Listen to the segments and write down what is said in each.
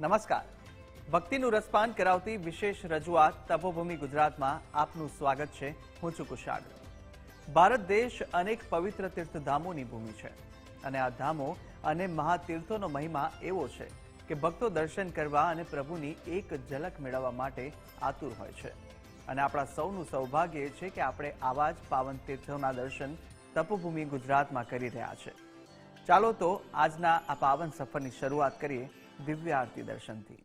નમસ્કાર. ભક્તિનું રસપાન કરાવતી વિશેષ રજૂઆત તપોભૂમિ ગુજરાતમાં આપનું સ્વાગત છે. હું છું કુશાગ ભારત દેશ અનેક પવિત્ર તીર્થધામોની ભૂમિ છે અને આ ધામો અને મહાતીર્થોનો મહિમા એવો છે કે ભક્તો દર્શન કરવા અને પ્રભુની એક ઝલક મેળવવા માટે આતુર હોય છે. અને આપણા સૌનું સૌભાગ્ય એ છે કે આપણે આવા જ પાવન તીર્થોના દર્શન તપોભૂમિ ગુજરાતમાં કરી રહ્યા છે. ચાલો તો આજના આ પાવન સફરની શરૂઆત કરીએ દિવ્ય આરતી દર્શનથી.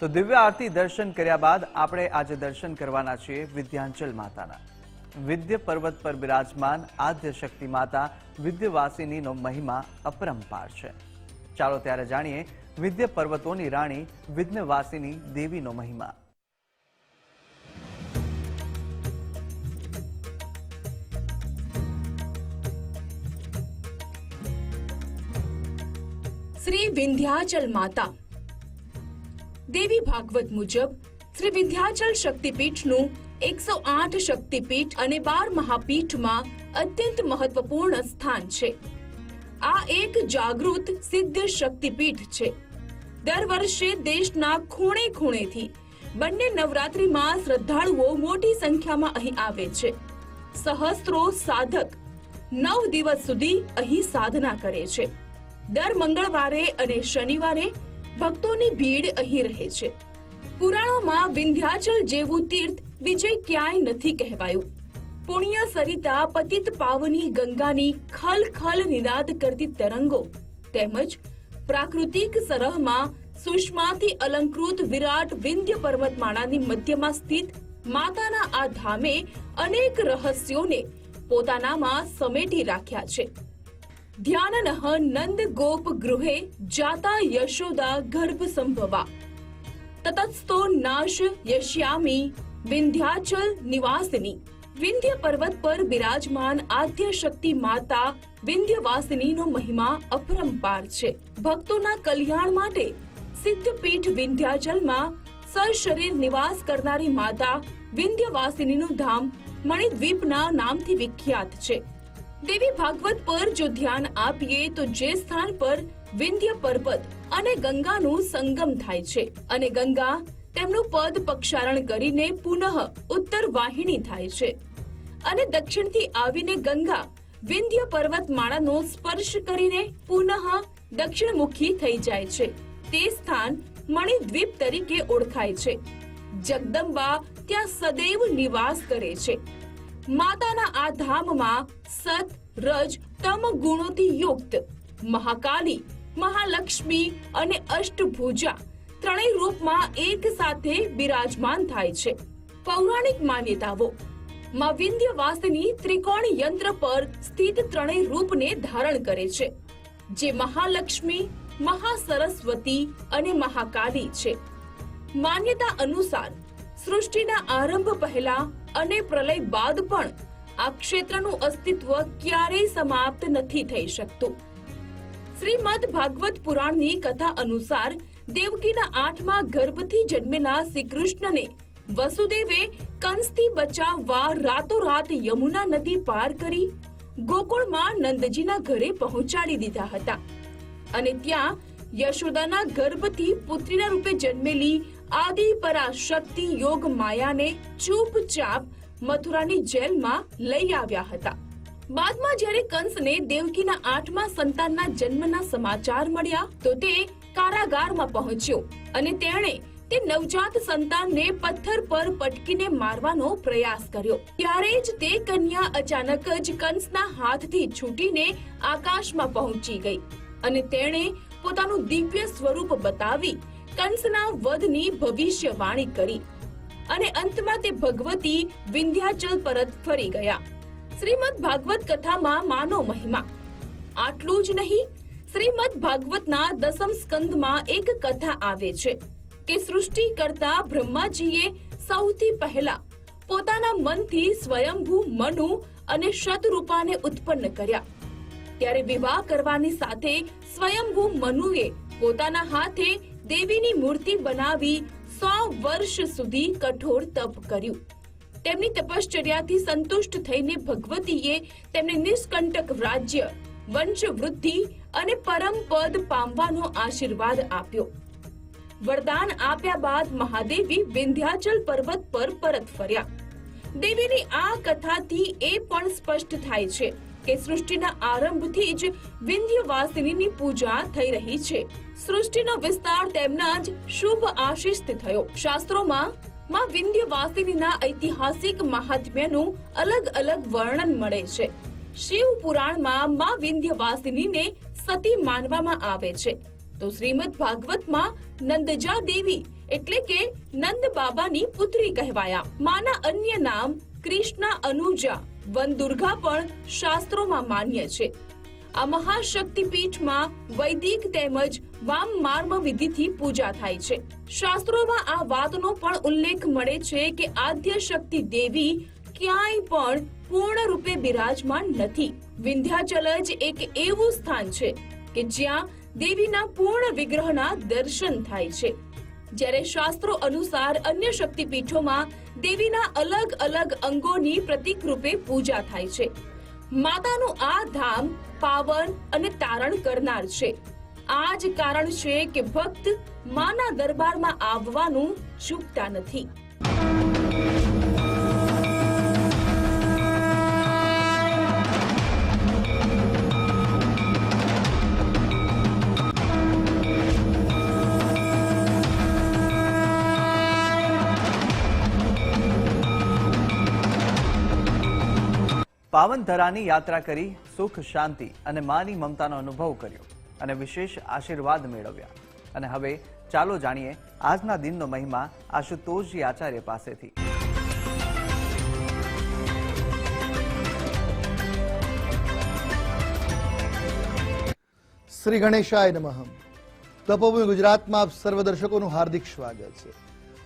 તો દિવ્ય આરતી દર્શન કર્યા બાદ આપણે આજે દર્શન કરવાના છીએ વિદ્યાંચલ માતાના. વિદ્ય પર્વત પર બિરાજમાન આદ્ય શક્તિ માતા વિદ્યવાસિનીનો મહિમા અપરંપાર છે. ચાલો ત્યારે જાણીએ વિદ્ય પર્વતોની રાણી વિઘ્નવાસિની દેવીનો મહિમા. શ્રી વિંધ્યાચલ માતા દેવી ભાગવત મુજબ, શ્રી વિંધ્યાચલ શક્તિપીઠનું એકસો આઠ શક્તિપીઠ અને બાર મહાપીઠમાં અત્યંત મહત્વપૂર્ણ સ્થાન છે. આ એક જાગૃત, સિદ્ધ શક્તિપીઠ છે. દર વર્ષે દેશના ખૂણે ખૂણેથી બંને નવરાત્રિમાં શ્રદ્ધાળુઓ મોટી સંખ્યામાં અહીં આવે છે. સહસ્ત્રો સાધક નવ દિવસ સુધી અહીં સાધના કરે છે. દર મંગળવારે અને શનિવારે ભક્તોની ભીડ અહીં રહે છે. પુરાણોમાં વિંધ્યાચલ જેવું તીર્થ બીજે ક્યાંય નથી કહેવાયું. પુણ્ય સરિતા પતિત પાવની ગંગાની ખલ ખલ નિનાદ કરતી તરંગો તેમજ પ્રાકૃતિક સરહમાં સુષ્માથી અલંકૃત વિરાટ વિંધ્ય પર્વતમાળાની મધ્યમાં સ્થિત માતાના આ ધામે અનેક રહસ્યોને પોતાનામાં સમેટી રાખ્યા છે. ધ્યાનનઃ નંદ ગોપ ગૃહે જાતા યશોદા ગર્ભ સંભવા તતસ્તો નાશ યશ્યામી વિંધ્યાચલ નિવાસિની વિંધ્ય પર્વત પર બિરાજમાન આદ્ય શક્તિ માતા વિંધ્યવાસિનીનો મહિમા અપરંપાર છે ભક્તોના કલ્યાણ માટે સિદ્ધપીઠ વિંધ્યાચલમાં સશરીર નિવાસ કરનારી માતા વિંધ્યવાસિનીનું ધામ મણિદ્વીપના નામથી વિખ્યાત છે। દેવી ભાગવત પર જો ધ્યાન આપીએ તો જે સ્થાન પર વિંધ્ય પર્વત અને ગંગાનું સંગમ થાય છે અને ગંગા તેમનું પદ પક્ષારણ કરીને પુનઃ ઉત્તર વાહિની થાય છે. અને દક્ષિણથી આવીને ગંગા વિંધ્ય પર્વતમાળાનો સ્પર્શ કરીને પુનઃ દક્ષિણમુખી થઈ જાય છે. તે સ્થાન મણિદ્વીપ તરીકે ઓળખાય છે. જગદંબા ત્યાં સદૈવ નિવાસ કરે છે. માતાના આ ધામમાં સત, રજ, તમ ગુણોથી યુક્ત મહાકાલી, મહાલક્ષ્મી અને અષ્ટભુજા ત્રણેય રૂપમાં એક સાથે બિરાજમાન થાય છે. પૌરાણિક માન્યતાઓ. માં વિંધ્યવાસની ત્રિકોણ યંત્ર પર સ્થિત ત્રણેય રૂપને ધારણ કરે છે, જે મહાલક્ષ્મી, મહાસરસ્વતી અને મહાકાલી છે. માન્યતા અનુસાર સૃષ્ટિના આરંભ પહેલા અને પ્રલય બાદ પણ આ ક્ષેત્રનું અસ્તિત્વ ક્યારેય સમાપ્ત નથી થઈ શકતું. શ્રીમદ ભાગવત પુરાણની કથા અનુસાર દેવકીના આઠમા ગર્ભથી જન્મેલા શ્રી કૃષ્ણને વસુદેવે કંસથી બચાવવા રાતોરાત યમુના નદી પાર કરી ગોકુળમાં નંદજીના ઘરે પહોંચાડી દીધા હતા. અને ત્યાં યશોદાના ગર્ભથી પુત્રીના રૂપે જન્મેલી આદિ પરાશક્તિ યોગ માયાને ચૂપચાપ મથુરાની જેલમાં લઈ આવ્યા હતા. બાદમાં જ્યારે કંસને દેવકીના આઠમા સંતાનના જન્મના સમાચાર મળ્યા, તો તે કારાગારમાં પહોંચ્યો અને તેણે તે નવજાત સંતાનને પથ્થર પર પટકીને મારવાનો પ્રયાસ કર્યો. ત્યારે જ તે કન્યા અચાનક જ કંસના હાથથી છૂટીને આકાશમાં પહોંચી ગઈ અને તેણે પોતાનું દિવ્ય સ્વરૂપ બતાવી કંસના વધની ભવિષ્યવાણી કરી અને અંતમાં તે ભગવતી વિંધ્યાચલ પરત ફરી ગયા. શ્રીમદ ભાગવત કથામાં માનો મહિમા. આટલું જ નહીં, શ્રીમદ ભાગવતના દસમ સ્કંદમાં એક કથા આવે છે કે સૃષ્ટિ કરતા બ્રહ્માજીએ સૌથી પહેલા પોતાના મનથી સ્વયંભૂ મનુ અને શતરૂપાને ઉત્પન્ન કર્યા. ત્યારે વિવાહ કરવાની સાથે સ્વયંભૂ મનુએ પોતાના હાથે દેવીની મૂર્તિ બનાવી સો વર્ષ સુધી કઠોર તપ કર્યું. તેમની તપશ્ચર્યાથી સંતુષ્ટ થઈને ભગવતીએ તેમને નિષ્કંટક રાજ્ય વંશ વૃદ્ધિ અને પરમ પદ પામવાનો આશીર્વાદ આપ્યો. વરદાન આપ્યા બાદ મહાદેવી વિંધ્યાચલ પર્વત પર પરત ફર્યા. દેવીની આ કથાથી એ પણ સ્પષ્ટ થાય છે કે સૃષ્ટિના આરંભથી જ વિંધ્યવાસિનીની પૂજા થઈ રહી છે. સૃષ્ટિનો વિસ્તાર તેમના જ શુભ આશીષથી થયો. શાસ્ત્રોમાં માં વિંધ્યવાસિનીના ઐતિહાસિક મહાત્મ્યનું અલગ અલગ વર્ણન મળે છે. શિવ પુરાણમાં માં વિંધ્યવાસિનીને સતી માનવામાં આવે છે. તો શ્રીમદ ભાગવતમાં નંદજા દેવી એટલે કે નંદ બાબાની પુત્રી કહેવાયા. માના અન્ય નામ કૃષ્ણ અનુજા વન દુર્ગા પણ શાસ્ત્રોમાં માન્ય છે. આ મહાશક્તિપીઠમાં વૈદિક તેમજ વામ માર્મ વિધિથી પૂજા થાય છે. શાસ્ત્રોમાં આ વાતનો પણ ઉલ્લેખ મળે છે કે આદ્ય શક્તિ દેવી ક્યાંય પણ પૂર્ણ રૂપે બિરાજમાન નથી. વિંધ્યાચલ જ એક એવું સ્થાન છે કે જ્યાં દેવીના પૂર્ણ વિગ્રહના દર્શન થાય છે. જ્યારે શાસ્ત્રો અનુસાર અન્ય શક્તિપીઠોમાં દેવીના અલગ અલગ અંગોની પ્રતિક રૂપે પૂજા થાય છે. માતાનું આ ધામ પાવન અને તારણ કરનાર છે. આ જ કારણ છે કે ભક્ત માના દરબારમાં આવવાનું ચૂકતા નથી. પાવન ધરાની યાત્રા કરી સુખ, શાંતિ અને માની મમતાનો અનુભવ કર્યો અને વિશેષ આશીર્વાદ મેળવ્યા. અને હવે ચાલો જાણીએ આજના દિનનો મહિમા આશુતોષજી આચાર્ય પાસેથી. શ્રી ગણેશાય નમઃ. તપોભૂમિ ગુજરાતમાં આપ સર્વ દર્શકોનું હાર્દિક સ્વાગત છે.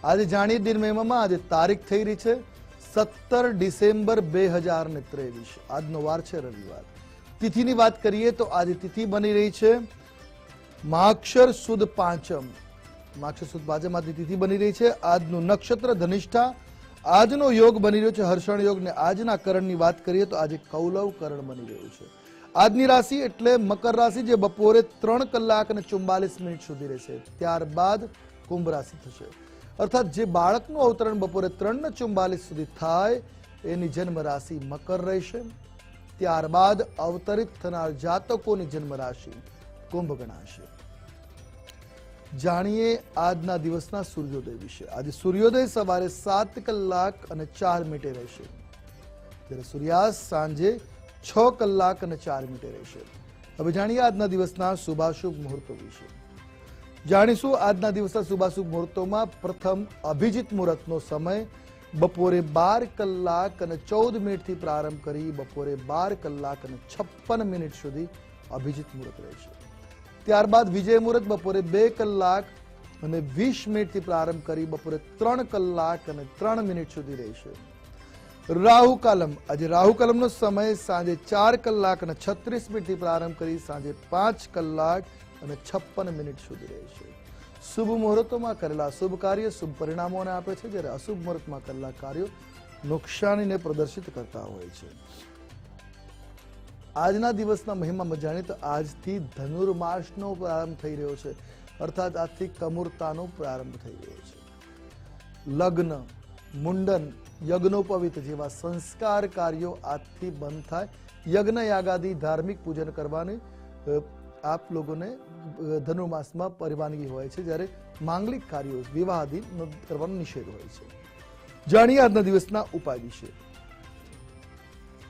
આજે જાણીએ દિન મહિમામાં આજે તારીખ થઈ રહી છે સત્તર ડિસેમ્બર બે હજાર ને ત્રેવીસ. આજનો વાર છે રવિવાર. તિથિની વાત કરીએ તો આજે તિથિ બની રહી છે માક્ષર સુદ પાંચમ. માક્ષર સુદ પાંચમ આજની તિથિ બની રહી છે. આજનું નક્ષત્ર ધનિષ્ઠા. આજનો યોગ બની રહ્યો છે હર્ષણ યોગ ને આજના કરણની વાત કરીએ તો આજે કૌલવ કરણ બની રહ્યું છે. આજની રાશિ એટલે મકર રાશિ જે બપોરે ત્રણ કલાક અને ચુમ્બાલીસ મિનિટ સુધી રહેશે. ત્યારબાદ કુંભ રાશિ થશે. અર્થાત જે બાળકનું અવતરણ બપોરે ત્રણ સુધી થાય, એની જન્મ રાશિ મકર રહેશે. ત્યારબાદ અવતરિત થનાર જાતકોની જન્મ રાશિ કુંભ ગણાશે. જાણીએ આજના દિવસના સૂર્યોદય વિશે. આજે સૂર્યોદય સવારે સાત કલાક અને ચાર મિનિટે રહેશે. જ્યારે સૂર્યાસ્ત સાંજે છ કલાક અને ચાર મિનિટે રહેશે. હવે જાણીએ આજના દિવસના શુભાશુભ મુહૂર્તો વિશે. જાણીશું આજના દિવસના શુભાશુભ મુહૂર્તોમાં પ્રથમ અભિજીત મુહૂર્તનો સમય. બપોરે બાર કલાક અને ચૌદ મિનિટથી પ્રારંભ કરી બપોરે બાર કલાક અને છપ્પન મિનિટ સુધી અભિજીત મુહૂર્ત રહેશે. ત્યારબાદ વિજય મુહૂર્ત બપોરે બે કલાક અને વીસ મિનિટથી પ્રારંભ કરી બપોરે ત્રણ કલાક અને ત્રણ મિનિટ સુધી રહેશે. રાહુ કાલમ, આજે રાહુ કાલમનો સમય સાંજે ચાર કલાક અને છત્રીસ મિનિટથી પ્રારંભ કરી સાંજે પાંચ કલાક અને છપ્પન મિનિટ સુધી રહેશે શુભ મુહૂર્તોમાં કરેલા શુભ કાર્ય શુભ પરિણામોને આપે છે, જ્યારે અશુભ મુહૂર્તમાં કરેલા કાર્યો નુકસાનીને પ્રદર્શિત કરતા હોય છે. આજના દિવસના મહિમામાં જાણીએ તો આજથી ધનુર્માસનો પ્રારંભ થઈ રહ્યો છે. અર્થાત આજથી કમૂરતાનો પ્રારંભ થઈ રહ્યો છે. લગ્ન, મુંડન, યજ્ઞોપવિત જેવા સંસ્કાર કાર્યો આજથી બંધ થાય. યજ્ઞ યાગાદી ધાર્મિક પૂજન કરવાની આપ લોકોને ધનુર્માસમાં પરવાનગી હોય છે, જ્યારે માંગલિક કાર્યો વિવાહાધીન કરવાનો નિષેધ હોય છે. જાણીએ આજના દિવસના ઉપાય વિશે.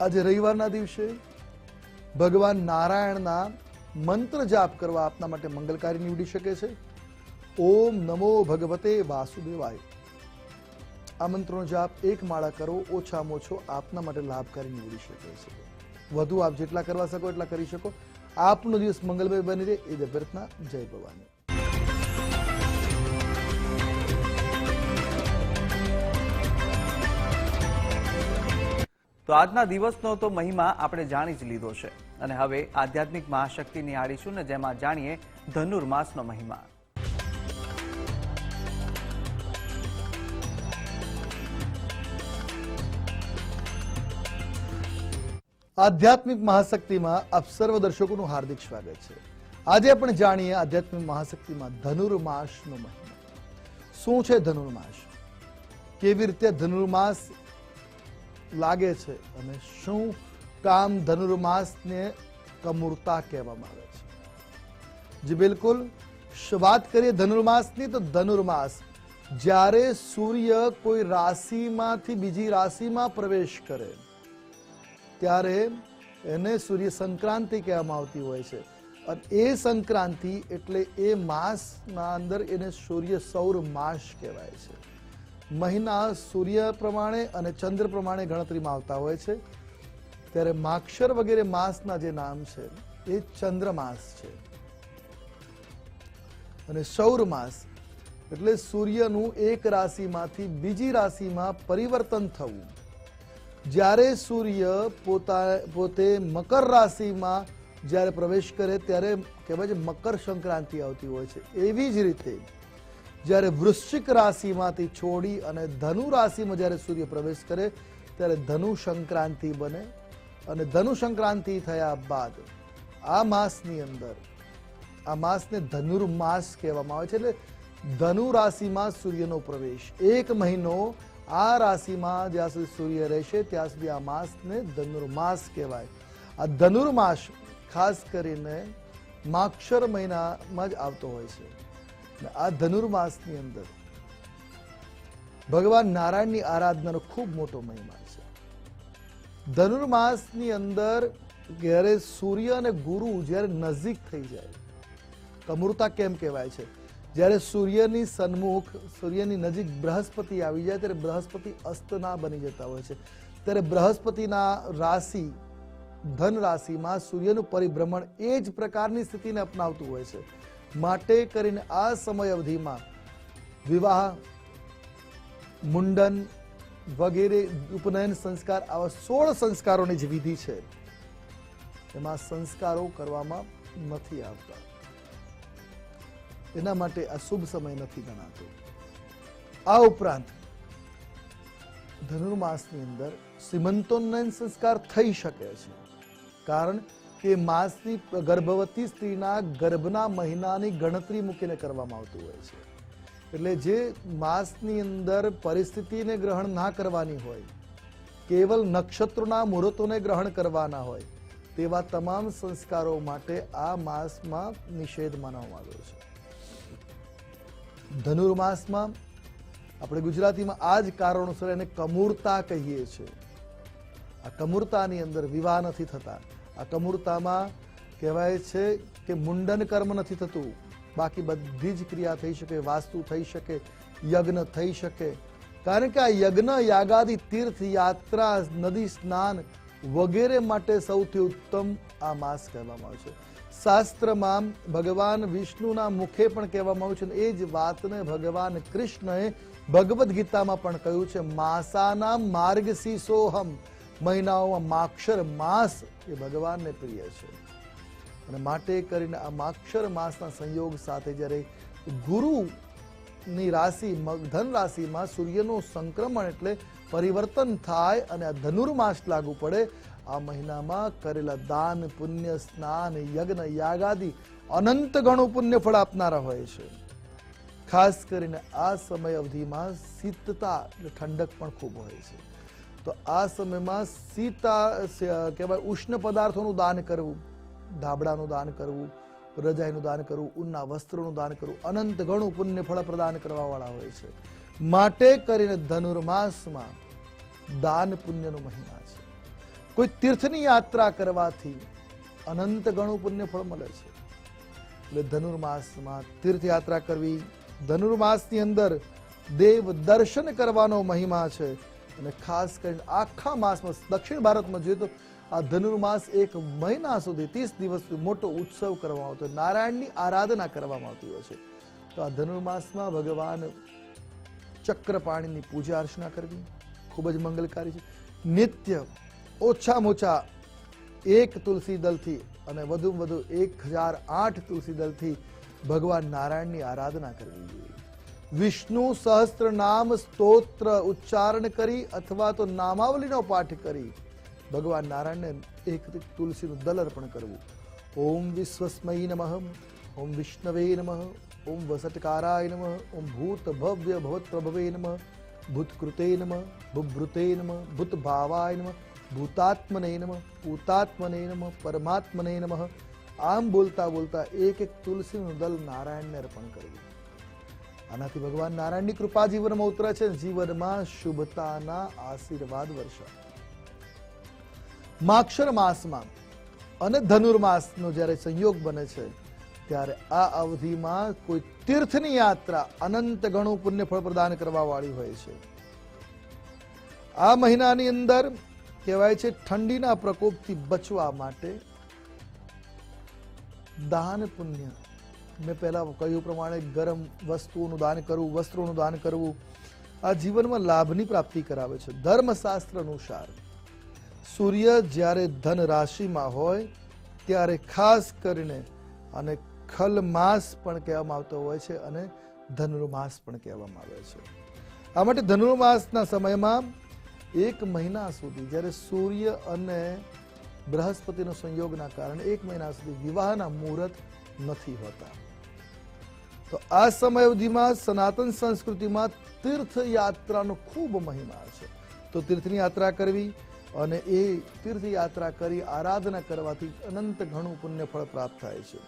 આજે રવિવારના દિવસે ભગવાન નારાયણના મંત્ર જાપ કરવા આપના માટે મંગલકારી નીવડી શકે છે. ઓમ નમો ભગવતે વાસુદેવાય. આ મંત્રનો જાપ એક માળા કરો, ઓછામાં ઓછો આપના માટે લાભકારી નીવડી શકે છે. વધુ આપ જેટલા કરવા શકો એટલા કરી શકો. આપનો દિવસ મંગલમય બની રહે એ અભ્યર્થના જય ભવાની. તો આજના દિવસનો તો મહિમા આપણે જાણી જ લીધો છે. અને હવે આધ્યાત્મિક મહાશક્તિની આડીશું ને જેમાં જાણીએ ધનુર્માસનો મહિમા. આધ્યાત્મિક મહાશક્તિમાં આપ સર્વ દર્શકોનું હાર્દિક સ્વાગત છે. આજે આપણે જાણીએ આધ્યાત્મિક મહાશક્તિમાં ધનુર્માસનો મહિમા શું છે ધનુર્માસ? કેવી રીતે ધનુર્માસ લાગે છે અને શું કામ ધનુર્માસને કમૂરતા કહેવામાં આવે છે? જી બિલકુલ વાત કરીએ ધનુર્માસની તો ધનુર્માસ જ્યારે સૂર્ય કોઈ રાશિમાંથી બીજી રાશિમાં પ્રવેશ કરે ત્યારે એને સૂર્ય સંક્રાંતિ કહેવામાં આવતી હોય છે. અને એ સંક્રાંતિ એટલે એ માસના અંદર એને સૂર્ય સૌર માસ કહેવાય છે. મહિના સૂર્ય પ્રમાણે અને ચંદ્ર પ્રમાણે ગણતરીમાં આવતા હોય છે. ત્યારે માક્ષર વગેરે માસના જે નામ છે, એ ચંદ્રમાસ છે. અને સૌર માસ એટલે સૂર્યનું એક રાશિમાંથી બીજી રાશિમાં પરિવર્તન થવું. જ્યારે સૂર્ય પોતા, પોતે મકર રાશિમાં જ્યારે પ્રવેશ કરે ત્યારે કહેવાય છે મકર સંક્રાંતિ આવતી હોય છે. એવી જ રીતે જ્યારે વૃશ્ચિક રાશિમાંથી છોડી અને ધનુ રાશિમાં જ્યારે સૂર્ય પ્રવેશ કરે ત્યારે ધનુ સંક્રાંતિ બને અને ધનુ સંક્રાંતિ થયા બાદ આ માસની અંદર, આ માસને ધનુર્માસ કહેવામાં આવે છે. એટલે ધનુ રાશિમાં સૂર્યનો પ્રવેશ એક મહિનો આ રાશિમાં જ્યાં સુધી સૂર્ય રહેશે, ત્યાં સુધી આ માસને ધનુર્માસ કહેવાય. આ ધનુર્માસ ખાસ કરીને માક્ષર મહિનામાં જ આવતો હોય છે. આ ધનુર્માસની અંદર ભગવાન નારાયણની આરાધનાનો ખૂબ મોટો મહિમા છે. ધનુર્માસની અંદર જ્યારે સૂર્ય અને ગુરુ જ્યારે નજીક થઈ જાય કમૃતા કેમ કહેવાય છે? જ્યારે સૂર્યની સન્મુખ, સૂર્યની નજીક બૃહસ્પતિ આવી જાય, ત્યારે બૃહસ્પતિ અસ્તના બની જતા હોય છે. ત્યારે બૃહસ્પતિના રાશિ, ધન રાશિમાં સૂર્યનું પરિભ્રમણ એ જ પ્રકારની સ્થિતિને અપનાવતું હોય છે. માટે કરીને આ સમય અવધિમાં વિવાહ, મુંડન વગેરે ઉપનયન સંસ્કાર આવા સોળ સંસ્કારોની જે વિધિ છે. એમાં સંસ્કારો કરવામાં નથી આવતા. એના માટે આ શુભ સમય નથી ગણાતો. આ ઉપરાંત ધનુર્માસની અંદર શ્રીમંતોન્નયન સંસ્કાર થઈ શકે છે. કારણ કે માસની ગર્ભવતી સ્ત્રીના ગર્ભના મહિનાની ગણતરી મૂકીને કરવામાં આવતું હોય છે. એટલે જે માસની અંદર પરિસ્થિતિને ગ્રહણ ના કરવાની હોય, કેવલ નક્ષત્રોના મુહૂર્તોને ગ્રહણ કરવાના હોય, તેવા તમામ સંસ્કારો માટે આ માસમાં નિષેધ માનવામાં આવ્યો છે. ધનુર્માસમાં આપણે ગુજરાતીમાં આ જ કારણોસર એને કમૂરતા કહીએ છીએ. આ કમૂરતાની અંદર વિવાહ નથી થતા. આ કમૂરતામાં કહેવાય છે કે મુંડન કર્મ નથી થતું. બાકી બધી જ ક્રિયા થઈ શકે, વાસ્તુ થઈ શકે, યજ્ઞ થઈ શકે. કારણ કે આ યજ્ઞ, યાગાદી તીર્થ યાત્રા નદી સ્નાન વગેરે માટે સૌથી ઉત્તમ આ માસ કહેવામાં આવે છે. શાસ્ત્રમાં ભગવાન વિષ્ણુના મુખે પણ કહેવામાં આવ્યું છે એ જ વાતને ભગવાન કૃષ્ણએ ભગવદ્ ગીતામાં પણ કહ્યું છે, માસાના માર્ગશીર્ષોહમ મહિનાઓમાં માક્ષર માસ એ ભગવાનને પ્રિય છે. અને માટે કરીને આ માક્ષર માસના સંયોગ સાથે જ્યારે ગુરુની રાશિ ધન રાશિમાં સૂર્યનું સંક્રમણ એટલે પરિવર્તન થાય અને આ ધનુર્માસ લાગુ પડે આ મહિનામાં કરેલા દાન, પુણ્ય, સ્નાન, યજ્ઞ, યાગાદિ અનંત ગણું પુણ્ય ફળ આપનારા હોય છે. ખાસ કરીને આ સમય અવધિમાં શીતતા ઠંડક પણ ખૂબ હોય છે. તો આ સમયમાં શીતા કહેવાય ઉષ્ણ પદાર્થોનું દાન કરવું, ધાબળાનું દાન કરવું, રજાઈનું દાન કરવું ઉના વસ્ત્રોનું દાન કરવું, અનંત ઘણું પુણ્ય ફળ પ્રદાન કરવાવાળા હોય છે. માટે કરીને ધનુર્માસમાં દાન પુણ્યનો મહિમા છે. કોઈ તીર્થની યાત્રા કરવાથી અનંત ગણું પુણ્ય ફળ મળે છે. એટલે ધનુર્માસમાં તીર્થયાત્રા કરવી, ધનુર્માસની અંદર દેવ દર્શન કરવાનો મહિમા છે. અને ખાસ કરીને આખા માસમાં દક્ષિણ ભારતમાં જોઈએ તો આ ધનુર્માસ એક મહિના સુધી ત્રીસ દિવસ મોટો ઉત્સવ કરવામાં આવતો. નારાયણની આરાધના કરવામાં આવતી હોય છે. તો આ ધનુર્માસમાં ભગવાન ચક્રપાણીની પૂજા અર્ચના કરવી ખૂબ જ મંગલકારી છે. નિત્ય ઓછામાં ઓછા એક તુલસી દલથી અને વધુમાં વધુ એક હજાર આઠ તુલસી દલથી ભગવાન નારાયણની આરાધના કરવી જોઈએ. વિષ્ણુ સહસ્ત્ર નામ સ્તોત્ર ઉચ્ચારણ કરી અથવા તો નામાવલીનો પાઠ કરી ભગવાન નારાયણને એક તુલસીનું દલ અર્પણ કરવું. ઓમ વિશ્વસ્મય નમઃ, ઓમ વિષ્ણવે નમઃ, ઓમ વસટકારાય નમઃ, ઓમ ભૂત ભવ્ય ભવત પ્રભવે નમઃ, ભૂતકૃતે નમઃ ભૂભૃતે નમઃ, ભૂતભાવાય નમઃ ભૂતાત્મને નમઃ ભૂતાત્મને નમઃ, પરમાત્મને નમઃ. આમ બોલતા બોલતા એક એક તુલસીનું દલ નારાયણને અર્પણ કરવું આનાથી ભગવાન નારાયણની કૃપા જીવનમાં ઉતરે છે. જીવનમાં શુભતાના આશીર્વાદ વર્ષા. માક્ષર માસમાં અને ધનુર્માસનો જ્યારે સંયોગ બને છે, ત્યારે આ અવધિમાં કોઈ તીર્થની યાત્રા અનંત ગણું પુણ્ય ફળ પ્રદાન કરવા વાળી હોય છે. આ મહિનાની અંદર કહેવાય છે ઠંડીના પ્રકોપથી બચવા માટે દાન પુણ્ય. મેં પહેલાં કહ્યું પ્રમાણે ગરમ વસ્તુઓનું દાન કરવું, વસ્ત્રોનું દાન કરવું, આ જીવનમાં લાભની પ્રાપ્તિ કરાવે છે. ધર્મશાસ્ત્ર અનુસાર સૂર્ય જ્યારે ધન રાશિમાં હોય, ત્યારે ખાસ કરીને અને ખલ માસ પણ કહેવામાં આવતો હોય છે અને ધનુર્માસ પણ કહેવામાં આવે છે. આ માટે ધનુર્માસના સમયમાં એક મહિના સુધી જ્યારે સૂર્ય અને બૃહસ્પતિનો સંયોગના કારણે એક મહિના સુધી વિવાહના મુહૂર્ત નથી હોતા. તો આ સમય અવધિમાં સનાતન સંસ્કૃતિમાં તીર્થયાત્રાનો ખૂબ મહિમા છે. તો તીર્થની યાત્રા કરવી અને એ તીર્થયાત્રા કરી આરાધના કરવાથી અનંત ઘણું પુણ્યફળ પ્રાપ્ત થાય છે.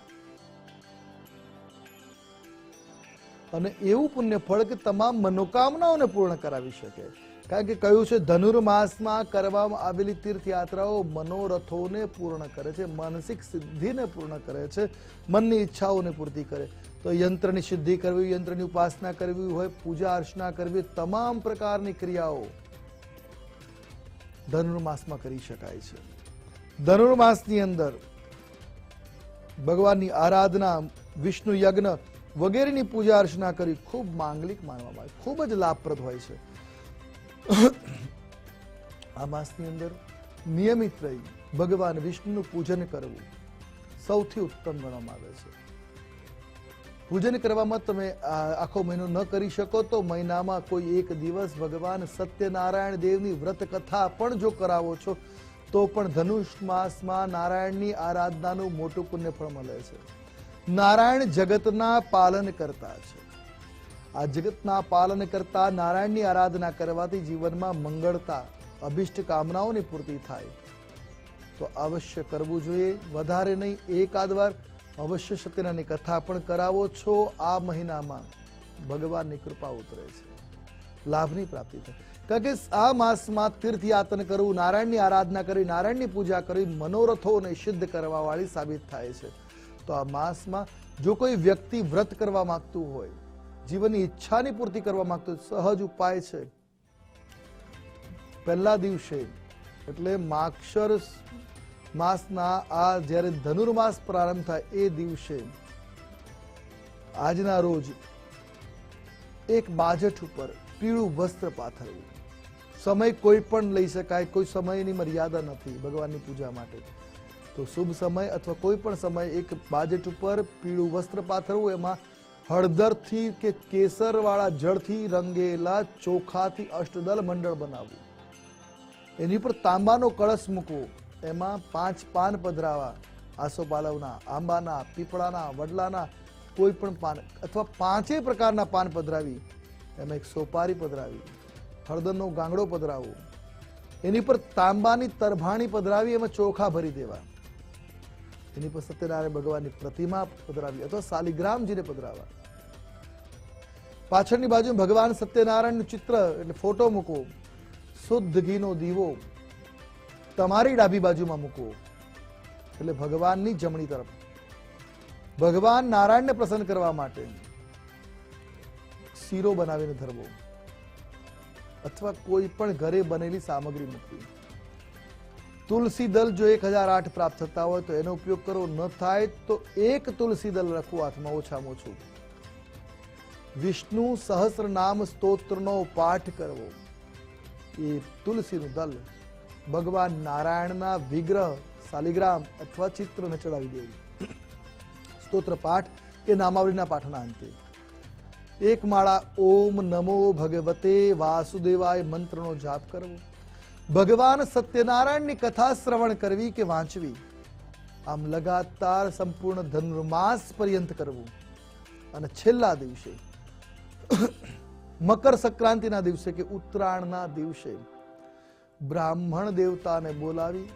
અને એવું પુણ્યફળ કે તમામ મનોકામનાઓને પૂર્ણ કરાવી શકે. કારણ કે કહ્યું છે, ધનુર્માસમાં કરવામાં આવેલી તીર્થયાત્રાઓ મનોરથોને પૂર્ણ કરે છે, માનસિક સિદ્ધિને પૂર્ણ કરે છે, મનની ઈચ્છાઓને પૂર્તિ કરે. તો યંત્રની સિદ્ધિ કરવી, યંત્રની ઉપાસના કરવી હોય, પૂજા અર્ચના કરવી, તમામ પ્રકારની ક્રિયાઓ ધનુર્માસમાં કરી શકાય છે. ધનુર્માસની અંદર ભગવાનની આરાધના, વિષ્ણુ યજ્ઞ વગેરેની પૂજા અર્ચના કરી ખૂબ માંગલિક માનવામાં આવે, ખૂબ જ લાભપ્રદ હોય છે. આ માસની અંદર નિયમિત રહી ભગવાન વિષ્ણુનું પૂજન કરવું સૌથી ઉત્તમ ગણવામાં આવે છે. પૂજન કરવામાં તમે આખો મહિનો ન કરી શકો તો મહિનામાં કોઈ એક દિવસ ભગવાન સત્યનારાયણ દેવની વ્રત કથા પણ જો કરાવો છો, તો પણ ધનુષ માસમાં નારાયણની આરાધનાનું મોટું પુણ્ય પણ મળે છે. નારાયણ જગતના પાલન કરતા છે. આ જગતના પાલન કરતા નારાયણની આરાધના કરવાથી જીવનમાં મંગળતા, અભિષ્ટ કામનાઓની પૂર્તિ થાય. તો અવશ્ય કરવું જોઈએ, વધારે નહીં એકાદ વાર અવશ્ય સત્યનારાયણની કથા પણ કરાવો છો આ મહિનામાં. ભગવાનની કૃપા ઉતરે છે. લાભની પ્રાપ્તિ થાય. કારણ કે આ માસમાં તીર્થયાત્રા કરવું, નારાયણની આરાધના કરી નારાયણની પૂજા કરી મનોરથોને સિદ્ધ કરવાવાળી સાબિત થાય છે. તો આ માસમાં જો કોઈ વ્યક્તિ વ્રત કરવા માંગતું હોય જીવનની ઈચ્છાની પૂર્તિ કરવા માંગતો સહજ ઉપાય છે. પહેલા દિવસે, એટલે માક્ષર માસના આ જ્યારે ધનુર્માસ પ્રારંભ થાય એ દિવસે, આજના રોજ એક બાજટ ઉપર પીળું વસ્ત્ર પાથરવું. સમય કોઈ પણ લઈ શકાય, કોઈ સમયની મર્યાદા નથી ભગવાનની પૂજા માટે. તો શુભ સમય અથવા કોઈ પણ સમય એક બાજટ ઉપર પીળું વસ્ત્ર પાથરવું, એમાં હળદરથી કે કેસરવાળા જળથી રંગેલા ચોખાથી અષ્ટદલ મંડળ બનાવવું એની પર તાંબાનો કળશ મૂકવો. એમાં પાંચ પાન પધરાવા. આસોપાલવના, આંબાના, પીપળાના, વડલાના કોઈ પણ પાન અથવા પાંચેય પ્રકારના પાન પધરાવી. એમાં એક સોપારી પધરાવી. હળદરનો ગાંગડો પધરાવો. એની પર તાંબાની તરભાણી પધરાવી, એમાં ચોખા ભરી દેવા. એની પર સત્યનારાયણ ભગવાનની પ્રતિમા પધરાવી અથવા શાલિગ્રામજીને પધરાવા. પાછળની બાજુ ભગવાન સત્યનારાયણનું ચિત્ર એટલે ફોટો મૂકો શુદ્ધ ઘીનો દીવો તમારી ડાબી બાજુમાં મૂકવો. એટલે ભગવાનની જમણી તરફ. ભગવાન નારાયણને પ્રસન્ન કરવા માટે શીરો બનાવીને ધરવો. અથવા કોઈ પણ ઘરે બનેલી સામગ્રી મૂકવી. તુલસી દલ જો એક હજાર આઠ પ્રાપ્ત થતા હોય તો એનો ઉપયોગ કરો ન થાય તો એક તુલસી દલ રાખવું હાથમાં ઓછામાં ઓછું. વિષ્ણુ સહસ્ર નામ સ્તોત્રનો પાઠ કરવો. એ તુલસીનું દલ. ભગવાન નારાયણના વિગ્રહ, શાલિગ્રામ અથવા ચિત્રને ચડાવી દેવું. સ્તોત્ર પાઠ એ નામાવલીના પાઠના અંતે. એક માળા ઓમ નમો ભગવતે વાસુદેવાય મંત્રનો જાપ કરવો. ભગવાન સત્યનારાયણની કથા શ્રવણ કરવી કે વાંચવી? આમ લગાતાર સંપૂર્ણ ધનુર્માસ પર્યંત કરવું. અને છેલ્લા દિવસે, મકર સંક્રાંતિના દિવસે કે ઉત્તરાયણના દિવસે, બ્રાહ્મણ દેવતાને બોલાવી,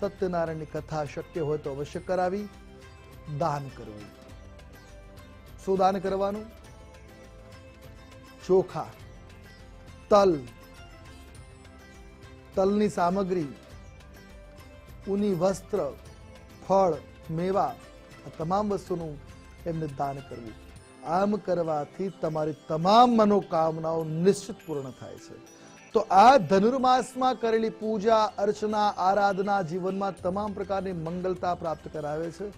સત્યનારાયણની કથા શક્ય હોય તો અવશ્ય કરાવી, દાન કરવું. શું દાન કરવાનું? ચોખા, તલ તલની સામગ્રી, ઊની વસ્ત્ર, ફળ, મેવા, આ તમામ વસ્તુનું એમને દાન કરવું. આમ કરવાથી તમારી તમામ મનોકામનાઓ નિશ્ચિત પૂર્ણ થાય છે. તો આ ધનુર્માસમાં કરેલી પૂજા, અર્ચના, આરાધના જીવનમાં તમામ પ્રકારની મંગલતા પ્રાપ્ત કરાવે છે.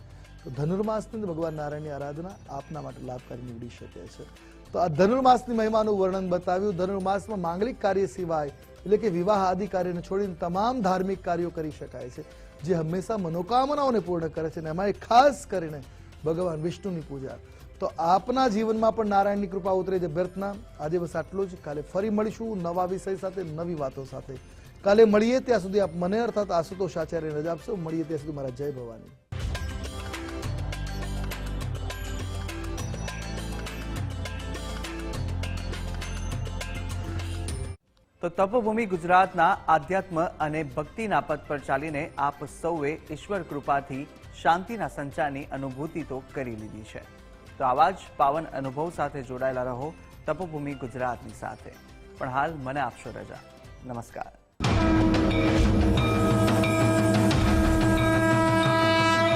તો ધનુર્માસની ભગવાન નારાયણની આરાધના આપના માટે લાભકારી નીવડી શકે છે. તો આ ધનુર્માસની મહિમાનું વર્ણન બતાવ્યું. ધનુર્માસમાં માંગલિક કાર્ય સિવાય એટલે કે વિવાહ આદિ કાર્યને છોડીને તમામ ધાર્મિક કાર્યો કરી શકાય છે, જે હંમેશા મનોકામનાઓને પૂર્ણ કરે છે અને એમાં ખાસ કરીને ભગવાન વિષ્ણુની પૂજા. તો આપના જીવનમાં પણ નારાયણની કૃપા ઉતરે છે વ્યર્થના આજે બસ આટલું જ. કાલે ફરી મળીશું નવા વિષય સાથે, નવી વાતો સાથે. કાલે મળીએ ત્યાં સુધી આપ મને અર્થાત આશુતોષ આચાર્ય રજા આપશો. મળીએ ત્યાં સુધી મારા જય ભવાની. તો તપભૂમિ ગુજરાતના આધ્યાત્મ અને ભક્તિના પદ પર ચાલીને આપ સૌએ ઈશ્વર કૃપાથી શાંતિના સંચારની અનુભૂતિ તો કરી લીધી છે. તો આવા જ પાવન અનુભવ સાથે જોડાયેલા રહો તપભૂમિ ગુજરાતની સાથે. પણ હાલ મને આપશો રજા. નમસ્કાર.